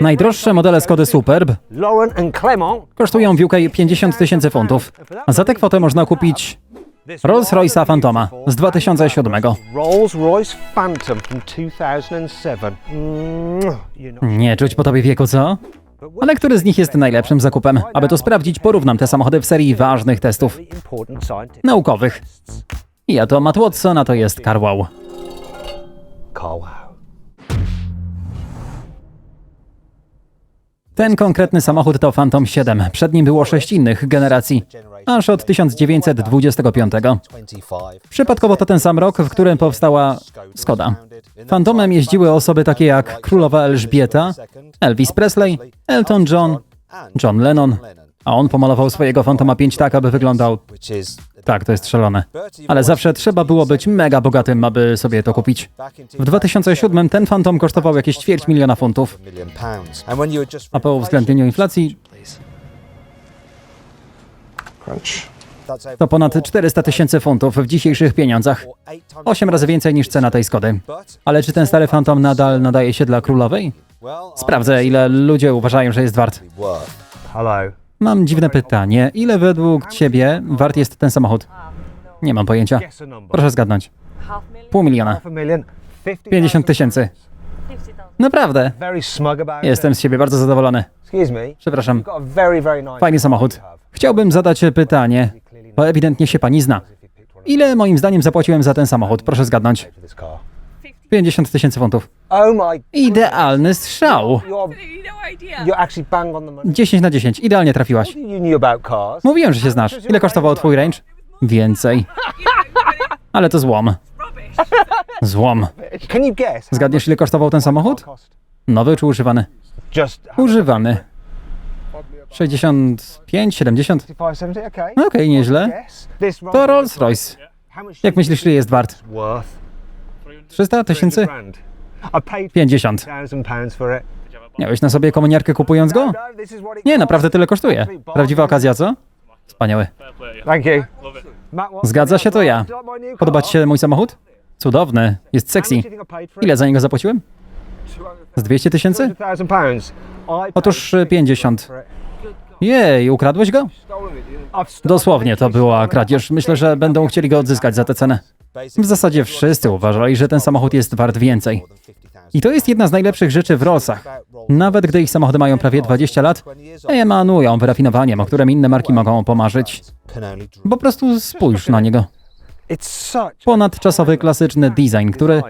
Najdroższe modele Skody Superb kosztują w UK 50 tysięcy funtów. Za tę kwotę można kupić Rolls-Royce'a Phantoma z 2007. Rolls-Royce Phantom from 2007. Mm, Nie czuć po tobie wieku, co? Ale który z nich jest najlepszym zakupem? Aby to sprawdzić, porównam te samochody w serii ważnych testów naukowych. Ja to Matt Watson, a to jest Carwow. car. Ten konkretny samochód to Phantom 7. Przed nim było sześć innych generacji, aż od 1925. Przypadkowo to ten sam rok, w którym powstała Skoda. Fantomem jeździły osoby takie jak królowa Elżbieta, Elvis Presley, Elton John, John Lennon, a on pomalował swojego Fantoma 5 tak, aby wyglądał... Tak, to jest szalone. Ale zawsze trzeba było być mega bogatym, aby sobie to kupić. W 2007 ten Phantom kosztował jakieś ćwierć miliona funtów, a po uwzględnieniu inflacji to ponad 400 tysięcy funtów w dzisiejszych pieniądzach. 8 razy więcej niż cena tej Skody. Ale czy ten stary Phantom nadal nadaje się dla królowej? Sprawdzę, ile ludzie uważają, że jest wart. Hello. Mam dziwne pytanie. Ile według ciebie wart jest ten samochód? Nie mam pojęcia. Proszę zgadnąć. Pół miliona. Half a million. 50 tysięcy. Naprawdę. Jestem z siebie bardzo zadowolony. Przepraszam. Fajny samochód. Chciałbym zadać pytanie, bo ewidentnie się pani zna. Ile moim zdaniem zapłaciłem za ten samochód? Proszę zgadnąć. For this car. 50 tysięcy funtów. Oh Idealny strzał. You're, no. 10 na 10. Idealnie trafiłaś. Mówiłem, że się znasz. Ile kosztował twój range? Więcej. Ale to złom. Złom. Zgadniesz, ile kosztował ten samochód? Nowy czy używany? Używany. 65, 70? 55, 70, okay. Okej, nieźle. To Rolls Royce. Jak myślisz, ile jest wart? Worth? 300 tysięcy? Grand. I paid 50. thousand pounds for it. Miałeś na sobie kominiarkę kupując go? Nie, naprawdę tyle kosztuje. Prawdziwa okazja, co? Wspaniały. Thank you. Zgadza się, to ja. Podoba ci się mój samochód? Cudowny. Jest sexy. Ile za niego zapłaciłem? Z 200 tysięcy? 200,000 pounds. I Otóż paid 50. Jej, ukradłeś go? Dosłownie to była kradzież. Myślę, że będą chcieli go odzyskać za tę cenę. W zasadzie wszyscy uważali, że ten samochód jest wart więcej. I to jest jedna z najlepszych rzeczy w Rollsach. Nawet gdy ich samochody mają prawie 20 lat, emanują wyrafinowaniem, o którym inne marki mogą pomarzyć. Po prostu spójrz na niego. Ponadczasowy, klasyczny design, który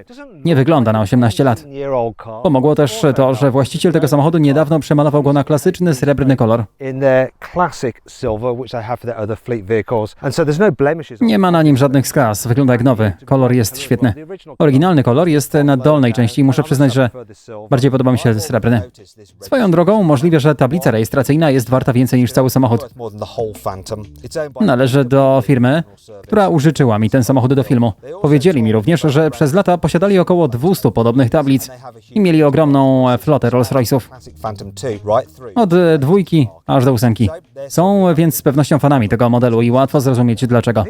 nie wygląda na 18 lat. Pomogło też to, że właściciel tego samochodu niedawno przemalował go na klasyczny srebrny kolor. no Nie ma na nim żadnych skaz, wygląda jak nowy. Kolor jest świetny. Oryginalny kolor jest na dolnej części i muszę przyznać, że bardziej podoba mi się srebrny. Swoją drogą możliwe, że tablica rejestracyjna jest warta więcej niż cały samochód. Należy do firmy, która użyczyła mi ten samochód do filmu. Powiedzieli mi również, że przez lata posiadali około 200 podobnych tablic i mieli ogromną e, flotę Rolls-Royce'ów. Od dwójki aż do ósemki. Są więc z pewnością fanami tego modelu i łatwo zrozumieć dlaczego.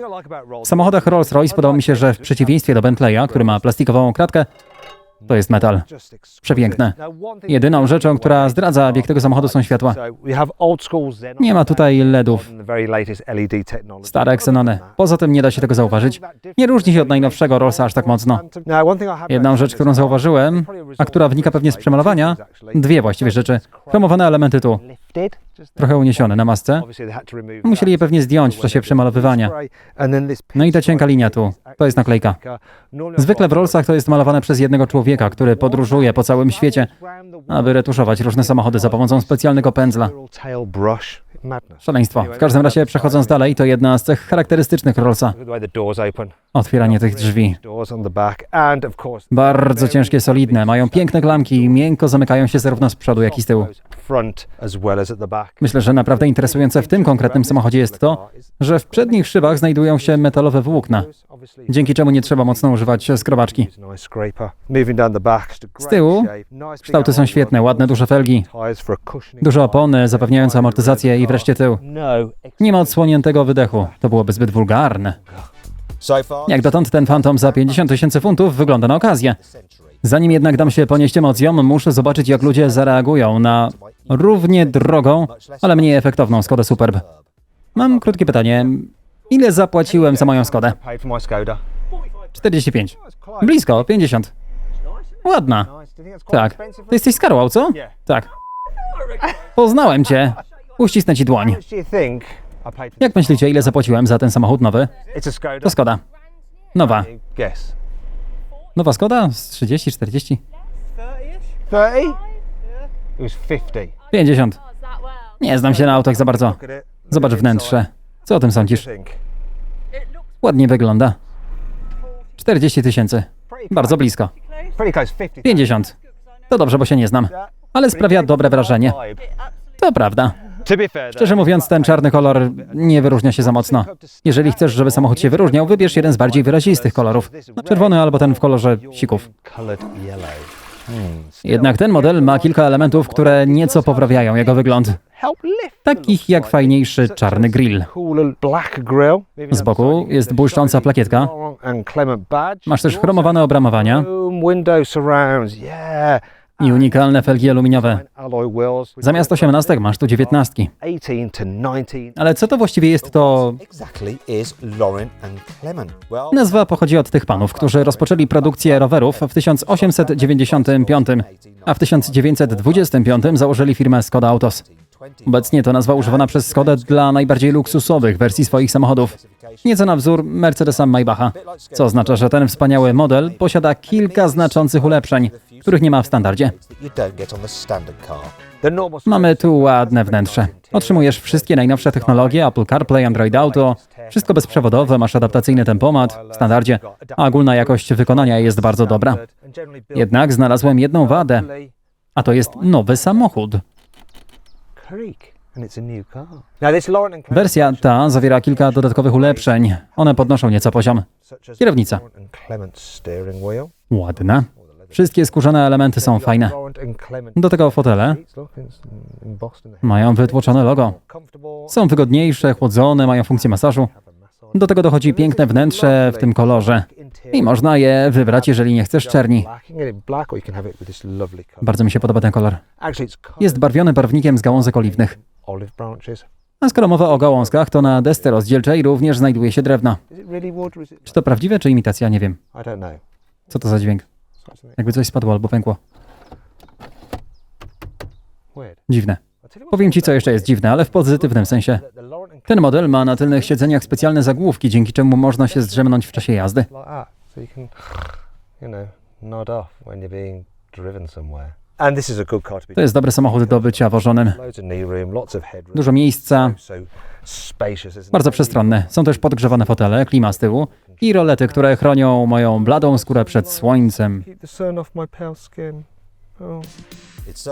W samochodach Rolls-Royce podoba mi się, że w przeciwieństwie do Bentleya, który ma plastikową kratkę, to jest metal. Przepiękne. Jedyną rzeczą, która zdradza bieg tego samochodu są światła. Nie ma tutaj LEDów. Stare ksenony. Poza tym nie da się tego zauważyć. Nie różni się od najnowszego Rollsa aż tak mocno. Jedną rzecz, którą zauważyłem, a która wynika pewnie z przemalowania, dwie właściwie rzeczy. Chromowane elementy tu, trochę uniesione na masce. Musieli je pewnie zdjąć w czasie przemalowywania. No i ta cienka linia tu, to jest naklejka. Zwykle w Rollsach to jest malowane przez jednego człowieka, który podróżuje po całym świecie, aby retuszować różne samochody za pomocą specjalnego pędzla. Szaleństwo. W każdym razie, przechodząc dalej, to jedna z cech charakterystycznych Rollsa. Otwieranie tych drzwi. Bardzo ciężkie, solidne, mają piękne klamki i miękko zamykają się zarówno z przodu, jak i z tyłu. Myślę, że naprawdę interesujące w tym konkretnym samochodzie jest to, że w przednich szybach znajdują się metalowe włókna, dzięki czemu nie trzeba mocno używać skrobaczki. Z tyłu Kształty są świetne, ładne, duże felgi, duże opony zapewniające amortyzację i wreszcie tył. Nie ma odsłoniętego wydechu, to byłoby zbyt wulgarne. Jak dotąd ten Phantom za 50 tysięcy funtów wygląda na okazję. Zanim jednak dam się ponieść emocjom, muszę zobaczyć, jak ludzie zareagują na równie drogą, ale mniej efektowną Skodę Superb. Mam krótkie pytanie. Ile zapłaciłem za moją Skodę? Paid for my Skoda. 45. Blisko, 50. Ładna. Tak. Ty jesteś z Karłał, co? Tak. Poznałem cię. Uścisnę ci dłoń. Jak myślicie, ile zapłaciłem za ten samochód nowy? To Skoda. Nowa. Nowa Skoda? Z 30, 40? 30? It was 50. 50. Nie znam się na autach za bardzo. Zobacz wnętrze. Co o tym sądzisz? Ładnie wygląda. 40 tysięcy. Bardzo blisko. Pretty close. 50. 50. To dobrze, bo się nie znam. Ale sprawia dobre wrażenie. To prawda. Szczerze mówiąc, ten czarny kolor nie wyróżnia się za mocno. Jeżeli chcesz, żeby samochód się wyróżniał, wybierz jeden z bardziej wyrazistych kolorów. No, czerwony albo ten w kolorze sików. Jednak ten model ma kilka elementów, które nieco poprawiają jego wygląd. Takich jak fajniejszy czarny grill. Z boku jest błyszcząca plakietka. Masz też chromowane obramowania I unikalne felgi aluminiowe. Zamiast 18 masz tu 19. 18 to 19. Ale co to właściwie jest to... Nazwa pochodzi od tych panów, którzy rozpoczęli produkcję rowerów w 1895, a w 1925 założyli firmę Skoda Autos. Obecnie to nazwa używana przez Skodę dla najbardziej luksusowych wersji swoich samochodów. Nieco na wzór Mercedesa Maybacha, co oznacza, że ten wspaniały model posiada kilka znaczących ulepszeń, których nie ma w standardzie. Mamy tu ładne wnętrze. Otrzymujesz wszystkie najnowsze technologie, Apple CarPlay, Android Auto, wszystko bezprzewodowe, masz adaptacyjny tempomat w standardzie, a ogólna jakość wykonania jest bardzo dobra. Jednak znalazłem jedną wadę, a to jest nowy samochód. Wersja ta zawiera kilka dodatkowych ulepszeń. One podnoszą nieco poziom. Kierownica. Ładna. Wszystkie skórzane elementy są fajne. Do tego fotele mają wytłoczone logo. Są wygodniejsze, chłodzone, mają funkcję masażu. Do tego dochodzi piękne wnętrze w tym kolorze. I można je wybrać, jeżeli nie chcesz czerni. Bardzo mi się podoba ten kolor. Jest barwiony barwnikiem z gałązek oliwnych. A skoro mowa o gałązkach, to na desce rozdzielczej również znajduje się drewno. Czy to prawdziwe, czy imitacja? Nie wiem. Co to za dźwięk? Jakby coś spadło albo pękło. Dziwne. Powiem ci, co jeszcze jest dziwne, ale w pozytywnym sensie. Ten model ma na tylnych siedzeniach specjalne zagłówki, dzięki czemu można się zdrzemnąć w czasie jazdy. to jest dobry samochód do bycia wożonym. Dużo miejsca, bardzo przestronne. Są też podgrzewane fotele, klima z tyłu i rolety, które chronią moją bladą skórę przed słońcem.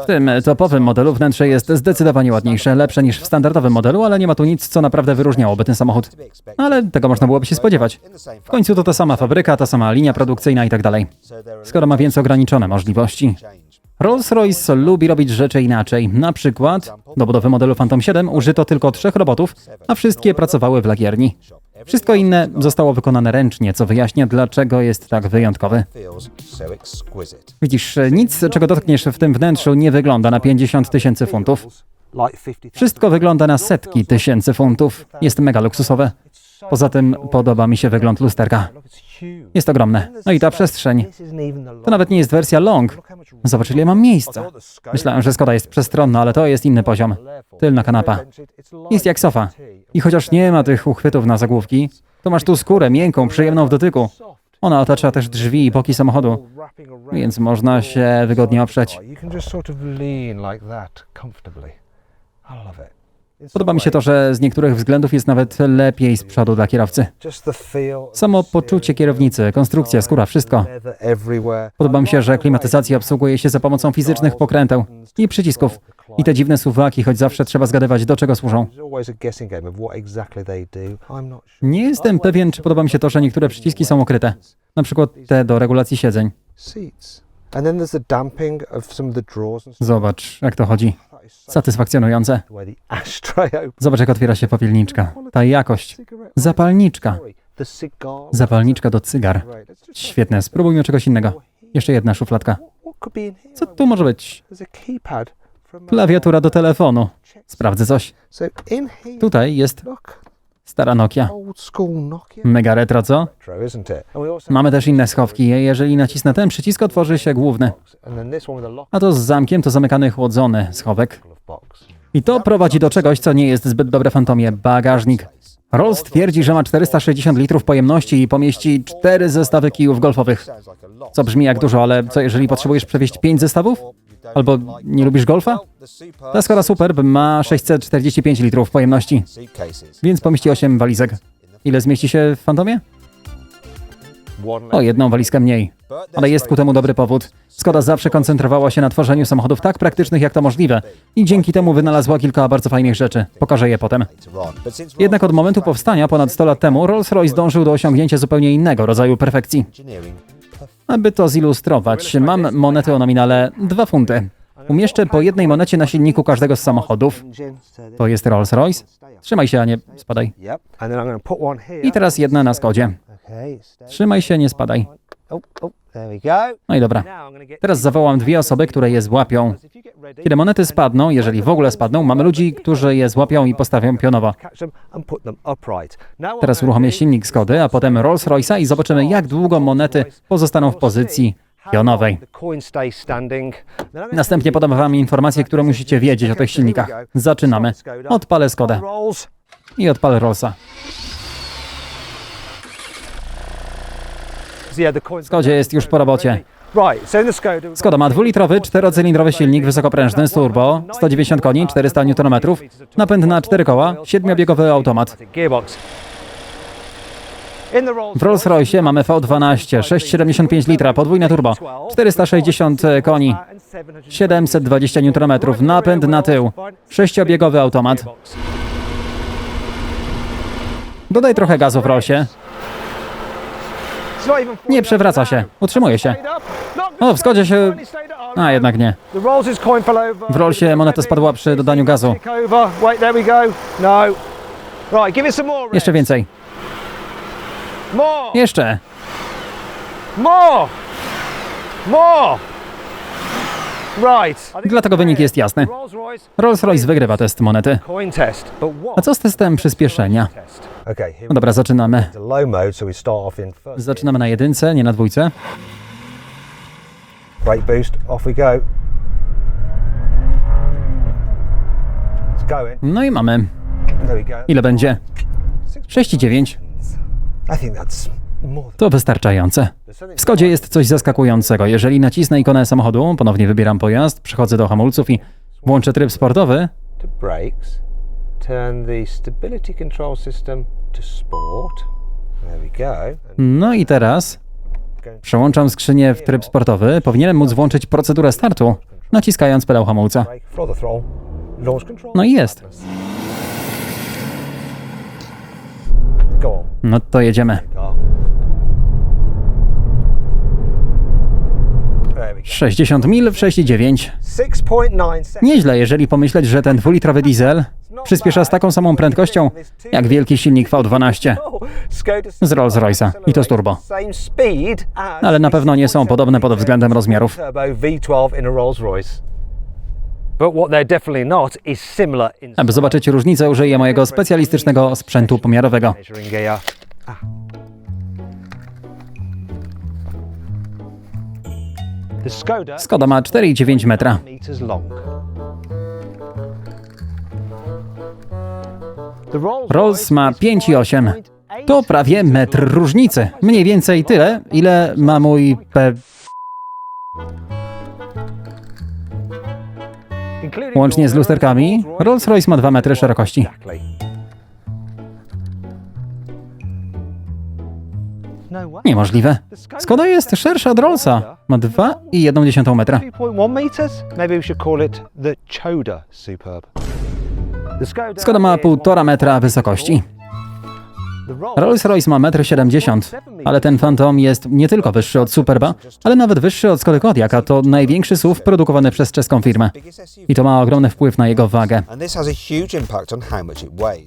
W tym topowym modelu wnętrze jest zdecydowanie ładniejsze, lepsze niż w standardowym modelu, ale nie ma tu nic, co naprawdę wyróżniałoby ten samochód. Ale tego można byłoby się spodziewać. W końcu to ta sama fabryka, ta sama linia produkcyjna i tak dalej. Skoro ma więc ograniczone możliwości. Rolls-Royce lubi robić rzeczy inaczej. Na przykład do budowy modelu Phantom 7 użyto tylko trzech robotów, a wszystkie pracowały w lakierni. Wszystko inne zostało wykonane ręcznie, co wyjaśnia, dlaczego jest tak wyjątkowy. Widzisz, nic, czego dotkniesz w tym wnętrzu, nie wygląda na 50 tysięcy funtów. Like 50 Wszystko wygląda na setki tysięcy funtów. Jest mega luksusowe. Poza tym podoba mi się wygląd lusterka. Jest ogromne. No i ta przestrzeń. To nawet nie jest wersja long. Zobacz, ile mam miejsca. Myślałem, że Skoda jest przestronna, ale to jest inny poziom. Tylna kanapa. Jest jak sofa. I chociaż nie ma tych uchwytów na zagłówki, to masz tu skórę miękką, przyjemną w dotyku. Ona otacza też drzwi i boki samochodu, więc można się wygodnie oprzeć. I love it. Podoba mi się to, że z niektórych względów jest nawet lepiej z przodu dla kierowcy. Samo poczucie kierownicy, konstrukcja, skóra, wszystko. Podoba mi się, że klimatyzacja obsługuje się za pomocą fizycznych pokręteł i przycisków. I te dziwne suwaki, choć zawsze trzeba zgadywać, do czego służą. Nie jestem pewien, czy podoba mi się to, że niektóre przyciski są ukryte. Na przykład te do regulacji siedzeń. Zobacz, jak to chodzi. Satysfakcjonujące. Zobacz, jak otwiera się popielniczka. Ta jakość. Zapalniczka. Zapalniczka do cygar. Świetne, spróbujmy czegoś innego. go Jeszcze jedna szufladka. Co tu może być? Klawiatura do telefonu. Sprawdzę coś. Tutaj jest stara Nokia. Mega retro, co? Mamy też inne schowki. Jeżeli nacisnę ten przycisk, otworzy się główny. a to z zamkiem to zamykany chłodzony schowek. I to prowadzi do czegoś, co nie jest zbyt dobre fantomie. Bagażnik. Rolls twierdzi, że ma 460 litrów pojemności i pomieści cztery zestawy kijów golfowych. Co brzmi jak dużo, ale co jeżeli potrzebujesz przewieźć 5 zestawów? Albo nie lubisz golfa? Ta Skoda Superb ma 645 litrów pojemności, więc pomieści 8 walizek. Ile zmieści się w fantomie? O jedną walizkę mniej. Ale jest ku temu dobry powód. Skoda zawsze koncentrowała się na tworzeniu samochodów tak praktycznych jak to możliwe i dzięki temu wynalazła kilka bardzo fajnych rzeczy. Pokażę je potem. Jednak od momentu powstania ponad 100 lat temu Rolls-Royce dążył do osiągnięcia zupełnie innego rodzaju perfekcji. Aby to zilustrować, mam monetę o nominale 2 funty. Umieszczę po jednej monecie na silniku każdego z samochodów. To jest Rolls-Royce. Trzymaj się, a nie spadaj. I teraz jedna na Skodzie. Trzymaj się, nie spadaj. No i dobra. Teraz zawołam dwie osoby, które je złapią. Kiedy monety spadną, jeżeli w ogóle spadną, mamy ludzi, którzy je złapią i postawią pionowo. Teraz uruchomię silnik Skody, a potem Rolls-Royce'a i zobaczymy, jak długo monety pozostaną w pozycji pionowej. Następnie podam wam informacje, które musicie wiedzieć o tych silnikach. Zaczynamy. Odpalę Skodę i odpalę Rollsa. Skodzie jest już po robocie. Skoda, ma dwulitrowy, czterocylindrowy silnik wysokoprężny z turbo, 190 koni, 400 Nm, napęd na cztery koła, siedmiobiegowy automat. W Rolls-Royce mamy V12, 6,75 litra, podwójne turbo, 460 koni, 720 Nm, napęd na tył, sześciobiegowy automat. Dodaj trochę gazu w Rollsie. Nie przewraca się, utrzymuje się. O, w Skodzie się... A, jednak nie. W Rollsie moneta spadła przy dodaniu gazu. No. Jeszcze więcej. Jeszcze. More. More. Dlatego wynik jest jasny. Rolls Royce Rolls-Royce wygrywa test monety. A co z testem przyspieszenia? No dobra, zaczynamy. Zaczynamy na jedynce, nie na dwójce. Brake boost, off we go. It's going. No i mamy. Ile będzie? 6,9. To wystarczające. W Skodzie jest coś zaskakującego. Jeżeli nacisnę ikonę samochodu, ponownie wybieram pojazd, przechodzę do hamulców i włączę tryb sportowy, no i teraz przełączam skrzynię w tryb sportowy. Powinienem móc włączyć procedurę startu, naciskając pedał hamulca. No i jest. No to jedziemy. 60 mil w 6,9. 6.9 seconds. Nieźle, jeżeli pomyśleć, że ten dwulitrowy diesel przyspiesza z taką samą prędkością jak wielki silnik V12. Skoda Z Rolls-Royce'a. I to z turbo. Ale na pewno nie są podobne pod względem rozmiarów. turbo V12 in a Rolls-Royce. But what they're definitely not is similar in Aby zobaczyć różnicę, użyję mojego specjalistycznego sprzętu pomiarowego. Skoda ma 4,9 metra. Rolls, ma 5,8. To prawie metr różnicy. Mniej więcej tyle, ile ma mój P... Łącznie z lusterkami, Rolls-Royce ma 2 metry szerokości. Niemożliwe. Skoda jest szersza od Rollsa. Ma 2,1 metra. 2.1 meters? Maybe we should call it the Choda Superb. The Skoda, ma is 1,5 metra wysokości. Rolls-Royce ma 1,70 m, ale ten Phantom jest nie tylko wyższy od Superba, ale nawet wyższy od Skody Kodiaq, a to największy SUV produkowany przez czeską firmę. I to ma ogromny wpływ na jego wagę.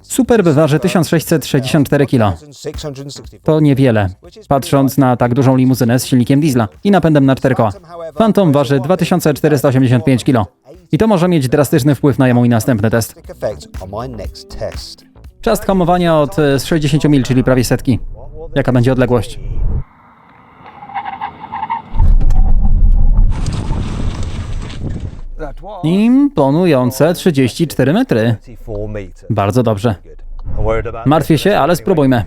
Superb waży 1664 kg. 1664 To niewiele, patrząc na tak dużą limuzynę z silnikiem diesla i napędem na 4 koła. Phantom waży 2485 kg. I to może mieć drastyczny wpływ na mój następny test. Czas hamowania od e, z 60 mil, czyli prawie setki. Jaka będzie odległość? Imponujące 34 metry. 34 meters. Bardzo dobrze. Martwię się, ale spróbujmy.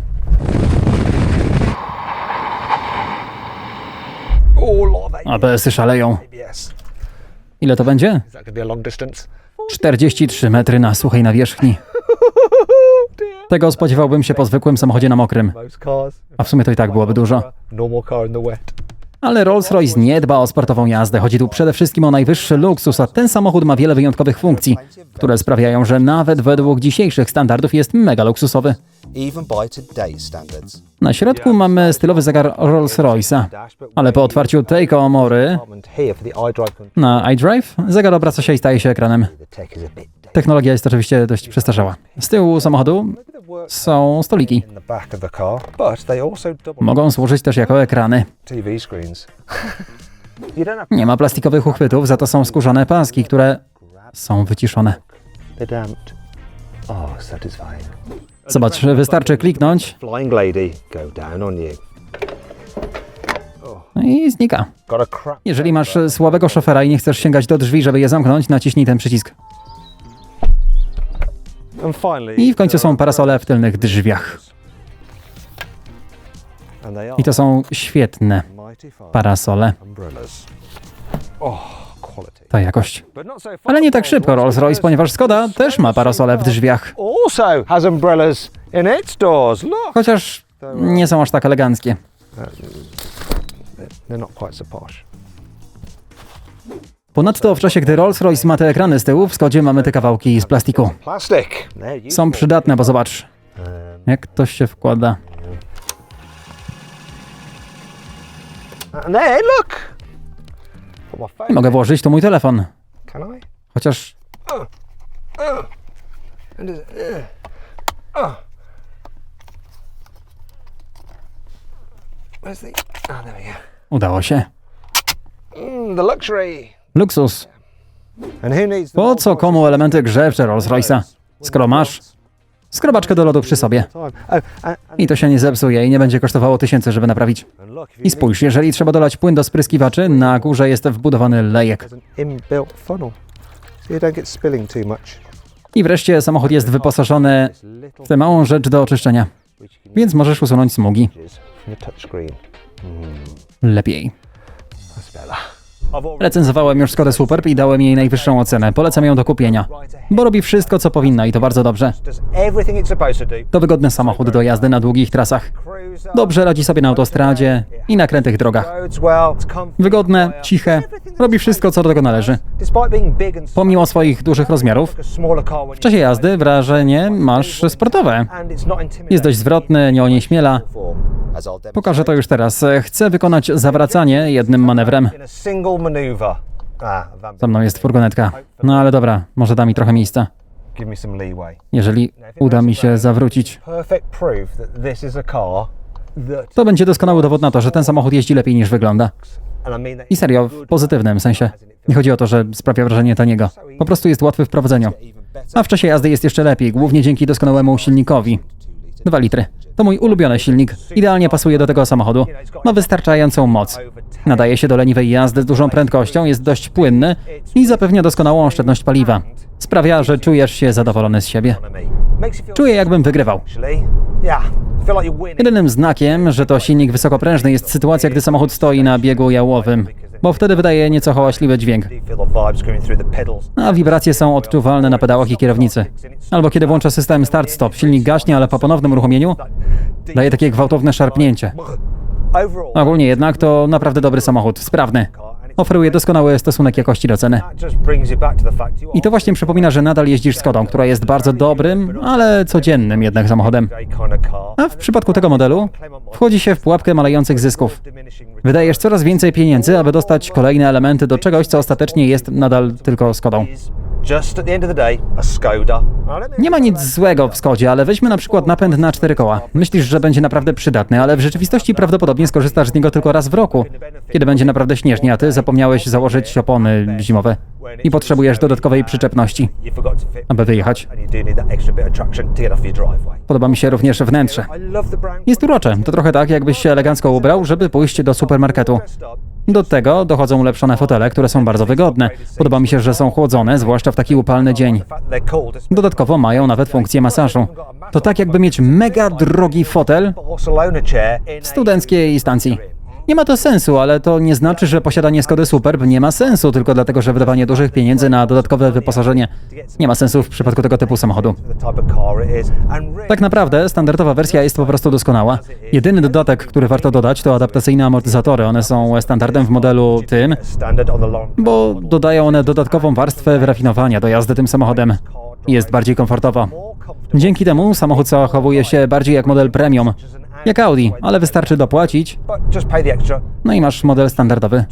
ABS-y szaleją. Ile to będzie? Is that going to be a long distance? 43 metry na suchej nawierzchni. Tego spodziewałbym się po zwykłym samochodzie na mokrym. A w sumie to i tak byłoby dużo. Ale Rolls-Royce nie dba o sportową jazdę. Chodzi tu przede wszystkim o najwyższy luksus, a ten samochód ma wiele wyjątkowych funkcji, które sprawiają, że nawet według dzisiejszych standardów jest mega luksusowy. Na środku mamy stylowy zegar Rolls-Royce'a, ale po otwarciu tej komory na iDrive zegar obraca się i staje się ekranem. Technologia jest oczywiście dość przestarzała. Z tyłu samochodu są stoliki. Mogą służyć też jako ekrany. Nie ma plastikowych uchwytów, za to są skórzane paski, które są wyciszone. Oh. Zobacz, wystarczy kliknąć you. i znika. Jeżeli masz słabego szofera i nie chcesz sięgać do drzwi, żeby je zamknąć, naciśnij ten przycisk. I w końcu są parasole w tylnych drzwiach. I to są świetne parasole. Oh. Ta jakość. Ale nie tak szybko Rolls-Royce, ponieważ Skoda też ma parasole w drzwiach. Chociaż nie są aż tak eleganckie. Ponadto w czasie, gdy Rolls-Royce ma te ekrany z tyłu, w Skodzie mamy te kawałki z plastiku. Są przydatne, bo zobacz, jak to się wkłada. I mogę włożyć tu mój telefon. Chociaż oh. Udało się. Mm, the luxury. Luksus. Po co komu elementy grzewcze Rolls-Royce'a? Skoro masz skrobaczkę do lodu przy sobie. Oh, I to się nie zepsuje i nie będzie kosztowało tysięcy, żeby naprawić. I spójrz, jeżeli trzeba dolać płyn do spryskiwaczy, na górze jest wbudowany lejek. I wreszcie samochód jest wyposażony w tę małą rzecz do oczyszczenia, więc możesz usunąć smugi touchscreen. lepiej. Recenzowałem już Skodę Superb i dałem jej najwyższą ocenę. Polecam ją do kupienia, bo robi wszystko, co powinna i to bardzo dobrze. to wygodny samochód do jazdy na długich trasach. Dobrze radzi sobie na autostradzie i na krętych drogach. Wygodne, ciche, robi wszystko, co do tego należy. Pomimo swoich dużych rozmiarów, w czasie jazdy wrażenie masz sportowe. Jest dość zwrotny, nie onieśmiela. Pokażę to już teraz. Chcę wykonać zawracanie jednym manewrem. Ah, Za mną jest furgonetka. No ale dobra, może da mi trochę miejsca. Jeżeli uda mi się zawrócić, to będzie doskonały dowód na to, że ten samochód jeździ lepiej niż wygląda. I serio, w pozytywnym sensie. Nie chodzi o to, że sprawia wrażenie taniego. Po prostu jest łatwy w prowadzeniu. A w czasie jazdy jest jeszcze lepiej, głównie dzięki doskonałemu silnikowi. 2 litry. To mój ulubiony silnik. Idealnie pasuje do tego samochodu. Ma wystarczającą moc. Nadaje się do leniwej jazdy z dużą prędkością, jest dość płynny i zapewnia doskonałą oszczędność paliwa. Sprawia, że czujesz się zadowolony z siebie. Czuję, jakbym wygrywał. Jedynym znakiem, że to silnik wysokoprężny jest sytuacja, gdy samochód stoi na biegu jałowym, bo wtedy wydaje nieco hałaśliwy dźwięk. Pedals. A wibracje są odczuwalne na pedałach i kierownicy. Albo kiedy włącza system start-stop, silnik gaśnie, ale po ponownym uruchomieniu daje takie gwałtowne szarpnięcie. Ogólnie jednak to naprawdę dobry samochód, sprawny. Oferuje doskonały stosunek jakości do ceny. I to właśnie przypomina, że nadal jeździsz Skodą, która jest bardzo dobrym, ale codziennym jednak samochodem. A w przypadku tego modelu wchodzi się w pułapkę malejących zysków. Wydajesz coraz więcej pieniędzy, aby dostać kolejne elementy do czegoś, co ostatecznie jest nadal tylko Skodą. Nie ma nic złego w Skodzie, ale weźmy na przykład napęd na cztery koła. Myślisz, że będzie naprawdę przydatny, ale w rzeczywistości prawdopodobnie skorzystasz z niego tylko raz w roku, kiedy będzie naprawdę śnieżnie, a ty zapomniałeś założyć opony zimowe i potrzebujesz dodatkowej przyczepności, aby wyjechać. Podoba mi się również wnętrze. Jest urocze, to trochę tak, jakbyś się elegancko ubrał, żeby pójść do supermarketu. Do tego dochodzą ulepszone fotele, które są bardzo wygodne. Podoba mi się, że są chłodzone, zwłaszcza w taki upalny dzień. Dodatkowo mają nawet funkcję masażu. To tak jakby mieć mega drogi fotel w studenckiej stacji. Nie ma to sensu, ale to nie znaczy, że posiadanie Skody Superb nie ma sensu, tylko dlatego, że wydawanie dużych pieniędzy na dodatkowe wyposażenie nie ma sensu w przypadku tego typu samochodu. Tak naprawdę standardowa wersja jest po prostu doskonała. Jedyny dodatek, który warto dodać, to adaptacyjne amortyzatory. One są standardem w modelu tym, bo dodają one dodatkową warstwę wyrafinowania do jazdy tym samochodem. Jest bardziej komfortowo. Dzięki temu samochód zachowuje się bardziej jak model premium, jak Audi, ale wystarczy dopłacić, no i masz model standardowy.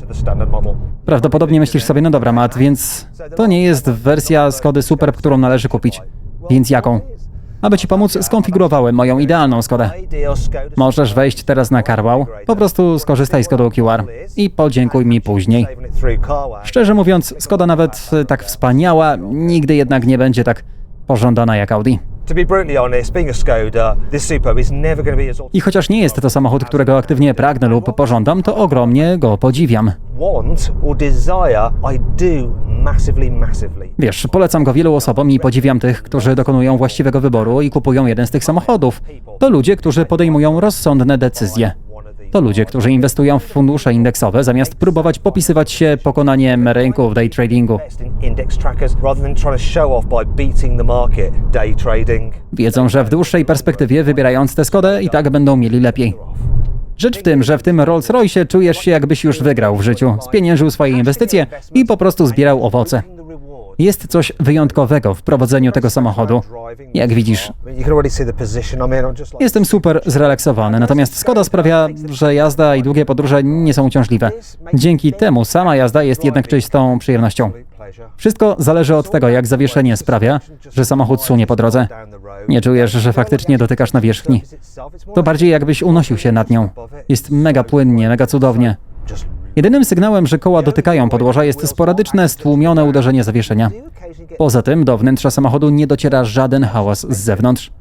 Prawdopodobnie myślisz sobie, no dobra, Matt, więc to nie jest wersja Skody Superb, którą należy kupić. Więc jaką? Aby ci pomóc, skonfigurowałem moją idealną Skodę. Możesz wejść teraz na CarWow, po prostu skorzystaj z kodu QR i podziękuj mi później. Szczerze mówiąc, Skoda nawet tak wspaniała, nigdy jednak nie będzie tak pożądana jak Audi. I chociaż nie jest to samochód, którego aktywnie pragnę lub pożądam, to ogromnie go podziwiam. Wiesz, polecam go wielu osobom i podziwiam tych, którzy dokonują właściwego wyboru i kupują jeden z tych samochodów. To ludzie, którzy podejmują rozsądne decyzje. To ludzie, którzy inwestują w fundusze indeksowe, zamiast próbować popisywać się pokonaniem rynku w day tradingu. Wiedzą, że w dłuższej perspektywie wybierając tę Skodę i tak będą mieli lepiej. Rzecz w tym, że w tym Rolls-Royce czujesz się jakbyś już wygrał w życiu, spieniężył swoje inwestycje i po prostu zbierał owoce. Jest coś wyjątkowego w prowadzeniu tego samochodu. Jak widzisz, jestem super zrelaksowany, natomiast Skoda sprawia, że jazda i długie podróże nie są uciążliwe. Dzięki temu sama jazda jest jednak czystą przyjemnością. Wszystko zależy od tego, jak zawieszenie sprawia, że samochód sunie po drodze. Nie czujesz, że faktycznie dotykasz nawierzchni. To bardziej jakbyś unosił się nad nią. Jest mega płynnie, mega cudownie. Jedynym sygnałem, że koła dotykają podłoża jest sporadyczne, stłumione uderzenie zawieszenia. Poza tym do wnętrza samochodu nie dociera żaden hałas z zewnątrz.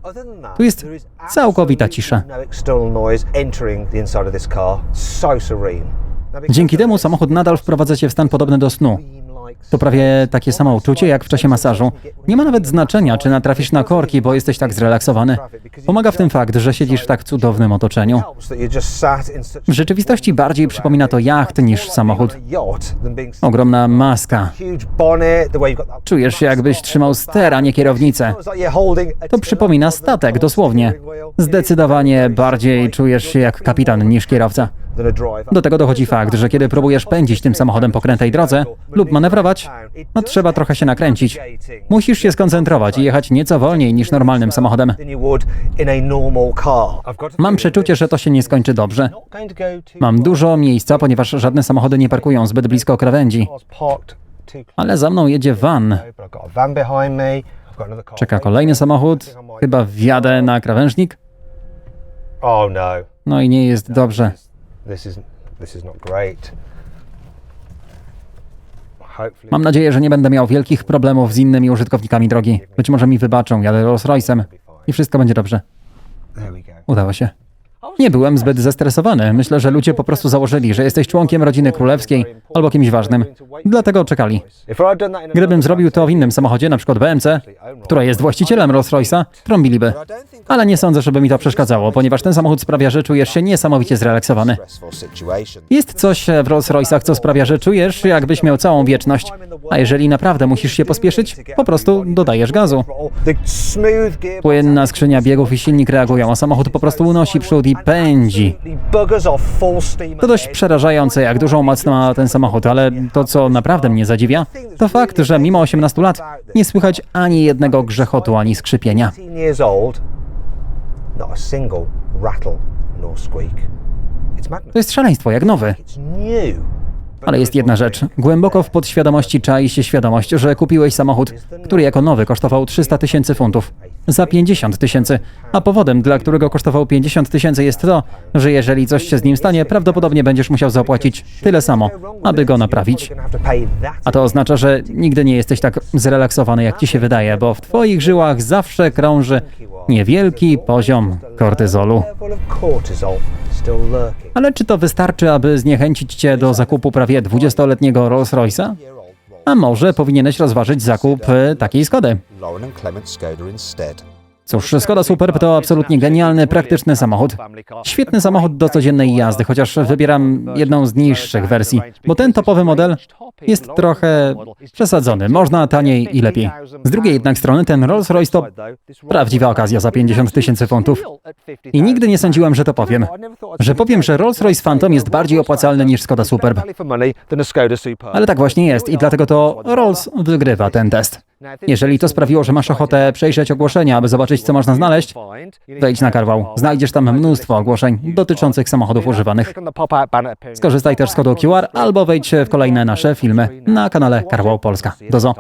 Tu jest całkowita cisza. Dzięki temu samochód nadal wprowadza cię w stan podobny do snu. To prawie takie samo uczucie jak w czasie masażu. Nie ma nawet znaczenia, czy natrafisz na korki, bo jesteś tak zrelaksowany. Pomaga w tym fakt, że siedzisz w tak cudownym otoczeniu. W rzeczywistości bardziej przypomina to jacht niż samochód. Ogromna maska. Czujesz się jakbyś trzymał ster, a nie kierownicę. To przypomina statek, dosłownie. Zdecydowanie bardziej czujesz się jak kapitan niż kierowca. Do tego dochodzi fakt, że kiedy próbujesz pędzić tym samochodem po krętej drodze lub manewrować, no trzeba trochę się nakręcić. Musisz się skoncentrować i jechać nieco wolniej niż normalnym samochodem. Mam przeczucie, że to się nie skończy dobrze. Mam dużo miejsca, ponieważ żadne samochody nie parkują zbyt blisko krawędzi. Ale za mną jedzie van. car. Czeka kolejny samochód. Chyba wjadę na krawężnik. Oh no. No i nie jest dobrze. This is this is not great. Mam nadzieję, że nie będę miał wielkich problemów z innymi użytkownikami drogi. Być może mi wybaczą, jadę Rolls Royce'em i wszystko będzie dobrze. Udało się. Nie byłem zbyt zestresowany. Myślę, że ludzie po prostu założyli, że jesteś członkiem rodziny królewskiej albo kimś ważnym. Dlatego czekali. Gdybym zrobił to w innym samochodzie, na przykład BMC, która jest właścicielem Rolls Royce'a, trąbiliby. Ale nie sądzę, żeby mi to przeszkadzało, ponieważ ten samochód sprawia, że czujesz się niesamowicie zrelaksowany. Jest coś w Rolls Royce'ach, co sprawia, że czujesz, jakbyś miał całą wieczność. A jeżeli naprawdę musisz się pospieszyć, po prostu dodajesz gazu. Płynna skrzynia biegów i silnik reagują, a samochód po prostu unosi przód Bentley pędzi. To dość przerażające, jak dużą moc ma ten samochód, ale to, co naprawdę mnie zadziwia, to fakt, że mimo 18 lat nie słychać ani jednego grzechotu, ani skrzypienia. 18 years old, not a single rattle nor squeak. It's madness. To jest szaleństwo, jak nowy. Ale jest jedna rzecz. Głęboko w podświadomości czai się świadomość, że kupiłeś samochód, który jako nowy kosztował 300 tysięcy funtów. Za 50 tysięcy. A powodem, dla którego kosztował 50 tysięcy jest to, że jeżeli coś się z nim stanie, prawdopodobnie będziesz musiał zapłacić tyle samo, aby go naprawić. A to oznacza, że nigdy nie jesteś tak zrelaksowany, jak ci się wydaje, bo w twoich żyłach zawsze krąży niewielki poziom kortyzolu. Ale czy to wystarczy, aby zniechęcić cię do zakupu prawie 20-letniego Rolls-Royce'a? A może powinieneś rozważyć zakup e, takiej Skody? Cóż, Skoda Superb to absolutnie genialny, praktyczny samochód. Świetny samochód do codziennej jazdy, chociaż wybieram jedną z niższych wersji, bo ten topowy model jest trochę przesadzony. Można taniej i lepiej. Z drugiej jednak strony ten Rolls-Royce to prawdziwa okazja za 50 tysięcy funtów. I nigdy nie sądziłem, że to powiem. Że powiem, że Rolls-Royce Phantom jest bardziej opłacalny niż Skoda Superb. Ale tak właśnie jest i dlatego to Rolls wygrywa ten test. Jeżeli to sprawiło, że masz ochotę przejrzeć ogłoszenia, aby zobaczyć, co można znaleźć, wejdź na Carwow. Znajdziesz tam mnóstwo ogłoszeń dotyczących samochodów używanych. Skorzystaj też z kodu QR albo wejdź w kolejne nasze filmy na kanale Carwow Polska. Dozo.